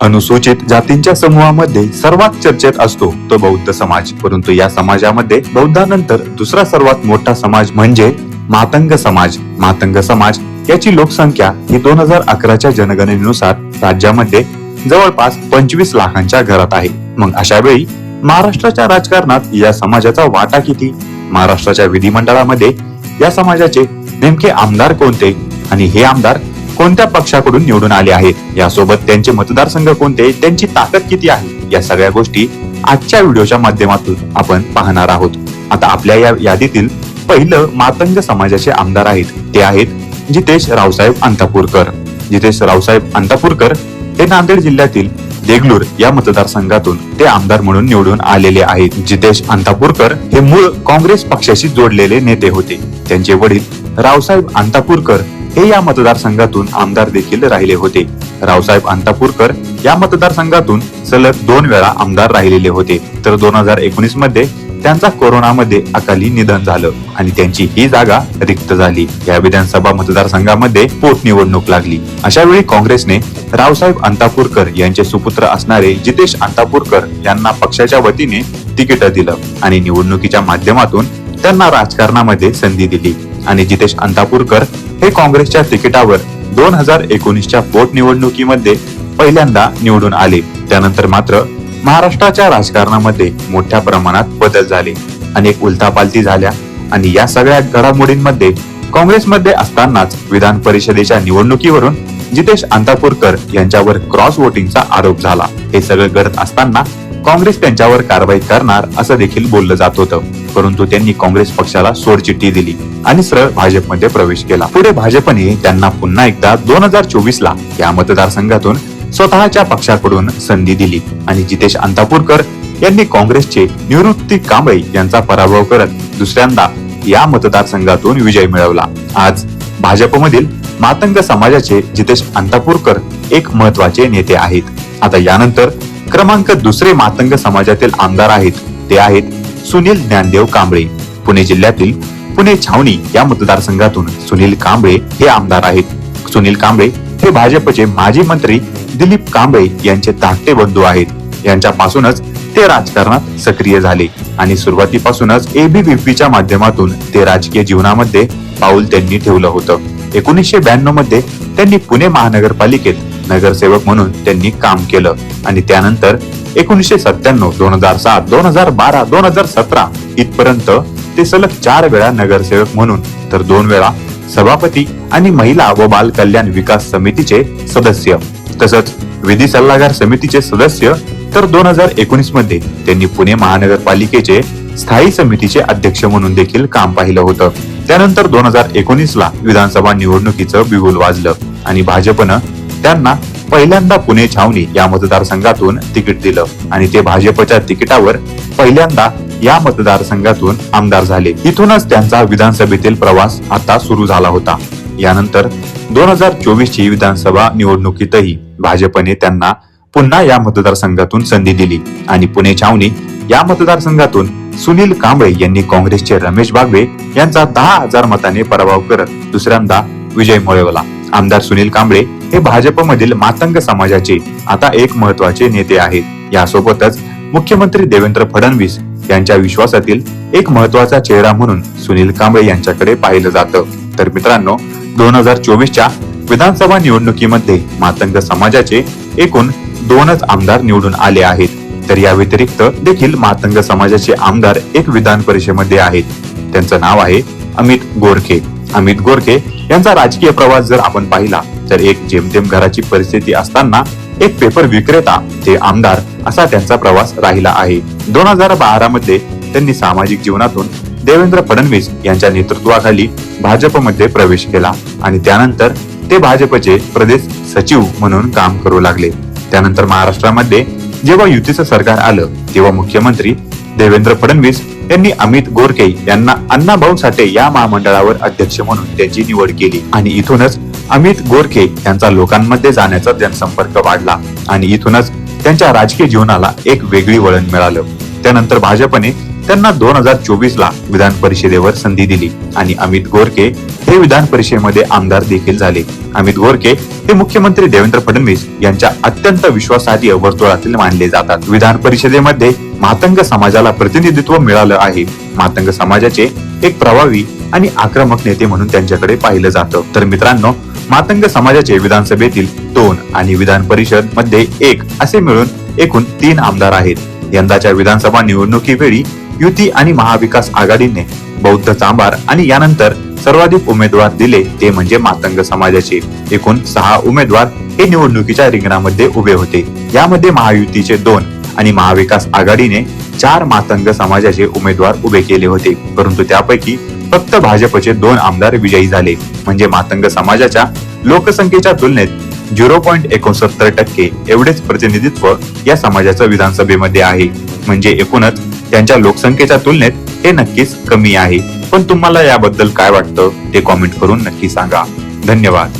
अनुसूचित जातींच्या समूहामध्ये सर्वात चर्चेत असतो तो बौद्ध समाज. परंतु या समाजामध्ये बौद्धानंतर दुसरा सर्वात मोठा समाज म्हणजे मातंग समाज. मातंग समाज याची लोकसंख्या ही दोन हजार अकराच्या जनगणनेनुसार राज्यामध्ये जवळपास पंचवीस लाखांच्या घरात आहे. मग अशा वेळी महाराष्ट्राच्या राजकारणात या समाजाचा वाटा किती? महाराष्ट्राच्या विधिमंडळामध्ये या समाजाचे नेमके आमदार कोणते? आणि हे आमदार कोणत्या पक्षाकडून निवडून आले आहेत? यासोबत त्यांचे मतदारसंघ कोणते? त्यांची ताकद किती आहे? या सगळ्या गोष्टी आजच्या व्हिडिओच्या माध्यमातून आपण पाहणार आहोत. आता आपल्या या यादीतील पहिलं मातंग समाजाचे आमदार आहेत. ते आहेत जितेश रावसाहेब अंतापूरकर. जितेश रावसाहेब अंतापूरकर हे नांदेड जिल्ह्यातील देगलूर या मतदारसंघातून ते आमदार म्हणून निवडून आलेले आहेत. जितेश अंतापूरकर हे मूळ काँग्रेस पक्षाशी जोडलेले नेते होते. त्यांचे वडील रावसाहेब अंतापूरकर हे या मतदारसंघातून आमदार देखील राहिले होते. रावसाहेब अंतापूरकर या मतदारसंघातून सलग दोन वेळा आमदार राहिलेले होते. तर दोन हजार एकोणीसमध्ये त्यांचा कोरोनामध्ये अकाली निधन झालं आणि त्यांची ही जागा रिक्त झाली. या विधानसभा मतदारसंघामध्ये पोटनिवडणूक लागली. अशा वेळी काँग्रेसने रावसाहेब अंतापूरकर यांचे सुपुत्र असणारे जितेश अंतापूरकर यांना पक्षाच्या वतीने तिकीट दिलं आणि निवडणुकीच्या माध्यमातून त्यांना राजकारणामध्ये संधी दिली. आणि जितेश अंतापूरकर हे काँग्रेसच्या तिकिटावर दोन हजार एकोणीसच्या पोटनिवडणुकीमध्ये पहिल्यांदा निवडून आले. त्यानंतर मात्र महाराष्ट्राच्या राजकारणामध्ये मोठ्या प्रमाणात बदल झाले अनेक उलथापालथी झाल्या. आणि या सगळ्या घडामोडींमध्ये काँग्रेसमध्ये असतानाच विधान परिषदेच्या निवडणुकीवरून जितेश अंतापूरकर यांच्यावर क्रॉस वोटिंगचा आरोप झाला. हे सगळं घडत असताना काँग्रेस त्यांच्यावर कारवाई करणार असं देखील बोललं जात होतं. परंतु त्यांनी काँग्रेस पक्षाला सोडचिठ्ठी दिली आणि सरळ भाजपमध्ये प्रवेश केला. पुढे भाजपने त्यांना पुन्हा एकदा दोन हजार चोवीस ला या मतदारसंघातून स्वतःच्या पक्षाकडून संधी दिली आणि जितेश अंतापूरकर यांनी काँग्रेसचे निवृत्ती कांबळे यांचा पराभव करत दुसऱ्यांदा या मतदारसंघातून विजय मिळवला. आज भाजपमधील मातंग समाजाचे जितेश अंतापूरकर एक महत्त्वाचे नेते आहेत. आता यानंतर क्रमांक दुसरे मातंग समाजातील आमदार आहेत. ते आहेत सुनील ज्ञानदेव कांबळे. पुणे जिल्ह्यातील पुणे छावणी या मतदारसंघातून सुनील कांबळे हे आमदार आहेत. सुनील कांबळे हे भाजपचे माजी मंत्री दिलीप कांबळे यांचे धाकटे बंधू आहेत. यांच्यापासूनच ते राजकारणात सक्रिय झाले आणि सुरुवातीपासूनच एबीव्हीपीच्या माध्यमातून ते राजकीय जीवनामध्ये पाऊल त्यांनी ठेवलं होतं. एकोणीसशे ब्याण्णवमध्ये त्यांनी पुणे महानगरपालिकेत नगरसेवक म्हणून त्यांनी काम केलं. आणि त्यानंतर एकोणीसशे सत्त्याण्णव दोन हजार सात दोन हजार बारा दोन हजार सतरा इथपर्यंत ते सलग चार वेळा नगरसेवक म्हणून तर दोन वेळा सभापती आणि महिला व बाल कल्याण विकास समितीचे सदस्य. तसंच विधी सल्लागार समितीचे सदस्य तर दोन हजार एकोणीसमध्ये त्यांनी पुणे महानगरपालिकेचे स्थायी समितीचे अध्यक्ष म्हणून देखील काम पाहिलं होतं. त्यानंतर दोन हजार एकोणीस ला विधानसभा निवडणुकीचं बिगुल वाजलं आणि भाजपनं त्यांना पहिल्यांदा पुणे छावणी या मतदारसंघातून तिकीट दिलं आणि ते भाजपच्या तिकिटावर पहिल्यांदा या मतदारसंघातून आमदार झाले. इथूनच त्यांचा विधानसभेतील प्रवास आता सुरू झाला होता. यानंतर दोन हजार चोवीस ची विधानसभा निवडणुकीतही भाजपने त्यांना पुन्हा या मतदारसंघातून संधी दिली आणि पुणे छावणी या मतदारसंघातून सुनील कांबळे यांनी काँग्रेसचे रमेश बागवे यांचा दहा हजार मताने पराभव करत दुसऱ्यांदा विजय मिळवला. आमदार सुनील कांबळे हे भाजपमधील मातंग समाजाचे आता एक महत्त्वाचे नेते आहेत. यासोबतच मुख्यमंत्री देवेंद्र फडणवीस यांच्या विश्वासातील एक महत्त्वाचा चेहरा म्हणून सुनील कांबळे यांच्याकडे पाहिलं जातं. तर मित्रांनो दोन हजार चोवीसच्या विधानसभा निवडणुकीमध्ये मातंग समाजाचे एकूण दोनच आमदार निवडून आले आहेत. तर या व्यतिरिक्त देखील मातंग समाजाचे आमदार एक विधान परिषदेमध्ये आहेत. त्यांचं नाव आहे अमित गोरखे. अमित गोरखे यांचा राजकीय प्रवास जर आपण पाहिला तर एक जेमतेम घराची परिस्थिती असताना एक पेपर विक्रेता ते आमदार असा त्यांचा प्रवास राहिला आहे. दोन हजार बारा मध्ये त्यांनी सामाजिक जीवनातून देवेंद्र फडणवीस यांच्या नेतृत्वाखाली भाजपमध्ये प्रवेश केला आणि त्यानंतर ते भाजपचे प्रदेश सचिव म्हणून काम करू लागले. त्यानंतर महाराष्ट्रामध्ये जेव्हा युतीचं सरकार आलं तेव्हा मुख्यमंत्री देवेंद्र फडणवीस यांनी अमित गोरखे यांना अण्णाभाऊ साठे या महामंडळावर अध्यक्ष म्हणून त्यांची निवड केली. आणि इथूनच अमित गोरखे यांचा लोकांमध्ये जाण्याचा जनसंपर्क वाढला. आणि इथूनच त्यांच्या राजकीय जीवनाला एक वेगळी वळण मिळालं. त्यानंतर भाजपने त्यांना दोन हजार चोवीस ला विधान परिषदेवर संधी दिली. आणि अमित गोरके हे विधान परिषदेमध्ये आमदार देखील झाले. अमित गोरके हे मुख्यमंत्री देवेंद्र फडणवीस यांच्या अत्यंत विश्वासार्ह वर्तुळातील मानले जातात. विधान परिषदेमध्ये मातंग समाजाला प्रतिनिधित्व मिळालं आहे. मातंग समाजाचे एक प्रभावी आणि आक्रमक नेते म्हणून त्यांच्याकडे पाहिलं जातं. तर मित्रांनो मातंग समाजाचे विधानसभेतील दोन आणि विधान परिषदमध्ये एक असे मिळून एकूण तीन आमदार आहेत. यंदाच्या विधानसभा निवडणुकीवेळी युती आणि महाविकास आघाडीने बौद्ध चांबार आणि यानंतर सर्वाधिक उमेदवार दिले ते म्हणजे मातंग समाजाचे. एकूण सहा उमेदवार हे निवडणुकीच्या रिंगणामध्ये उभे होते. यामध्ये महायुतीचे दोन आणि महाविकास आघाडीने चार मातंग समाजाचे उमेदवार उभे केले होते. परंतु त्यापैकी फक्त भाजपचे दोन आमदार विजयी झाले. म्हणजे मातंग समाजाच्या लोकसंख्येच्या तुलनेत झिरो पॉईंट एकोणसत्तर टक्के एवढेच प्रतिनिधित्व या समाजाचं विधानसभेमध्ये आहे. म्हणजे एकूणच त्यांच्या लोकसंख्येच्या तुलनेत हे नक्कीच कमी आहे. पण तुम्हाला याबद्दल काय वाटतं? ते कॉमेंट करून नक्की सांगा. धन्यवाद.